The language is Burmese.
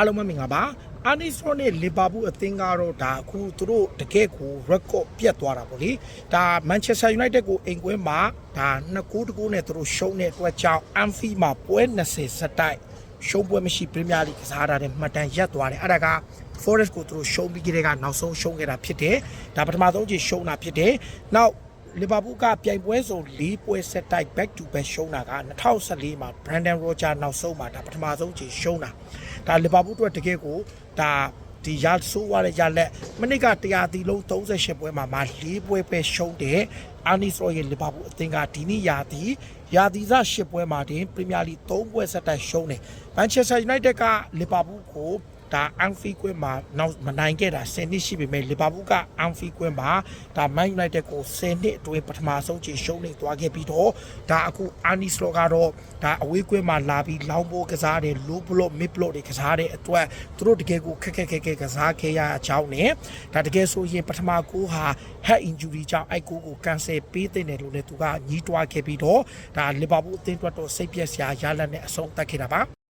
အားလုံးပဲမင်္ဂလာပါအာနီစရောနဲ့လီဗာပူးအသင်းကတော့ဒါအခုသူတို့တကယ့်ကို record ပြတ်သွားတာပေါ့လေဒါမန်ချက်စတာယူနိုက်တက်ကိုအိမ်ကွင်းမှာဒါ2ဂိုးတကူနဲ့သူတို့ရှုံးတဲ့အတွက်ကြောင့်အန်ဖီမှာပွဲ20စတိုက်ရှုံးပွဲမရှိပရီးမီးယားလိကစားတာတဲ့မှတ်တမ်းရပ်သွားတယ်အဲ့ဒါက Forest ကိုသူတို့ရှုံးပြီးကြတဲ့ကနောက်ဆုံးရှုံးခဲ့တာဖြစ်တယ်ဒါပထမဆုံးချိန်ရှုံးတာဖြစ်တယ်နောက် လီဗာပူးကပြိုင်ပွဲစုံ၄ပွဲဆက်တိုက် back to back ရှုံးတာက2014မှာ Brandon Roger နောက်ဆုံးမှာဒါပထမဆုံးချိန်ရှုံးတာဒါလီဗာပူးအတွက်တကယ်ကိုဒါဒီရဆိုးရတဲ့ရလက်မနစ်က100တီလုံး38ပွဲမှာမှာ၄ပွဲပဲရှုံးတယ်အာနီစရောရဲ့လီဗာပူးအသင်းကဒီနေ့ရာသီရာသီစ10ပွဲမှာတင်ပရီးမီးယားလိ3ပွဲဆက်တိုက်ရှုံးတယ်မန်ချက်စတာယူနိုက်တက်ကလီဗာပူးကို ဒါအန်ဖီကွင်းမှာနောက်မနိုင်ခဲ့တာ10နှစ်ရှိပေမဲ့လီဗာပူးကအန်ဖီကွင်းမှာဒါမန်ယူနိုက်တက်ကို10နှစ်အတွင်းပထမဆုံးချိန်ရှုံးနေသွားခဲ့ပြီးတော့ဒါအခုအာနီစလောကတော့ဒါအဝေးကွင်းမှာလာပြီးလောင်းပိုးကစားတယ်လိုဘလော့မစ်ဘလော့တွေကစားတဲ့အတွက်သူတို့တကယ်ကိုခက်ခက်ခက်ခက်ကစားခဲ့ရအကြောင်းနဲ့ဒါတကယ်ဆိုရင်ပထမကိုဟာ head injury ကြောင့်အိုက်ကိုကိုကန်ဆယ်ပေးတဲ့တယ်လို့လည်းသူကညှိတွားခဲ့ပြီးတော့ဒါလီဗာပူးအသင်းအတွက်တော့စိတ်ပျက်စရာရလဒ်နဲ့အဆုံးသတ်ခဲ့တာပါ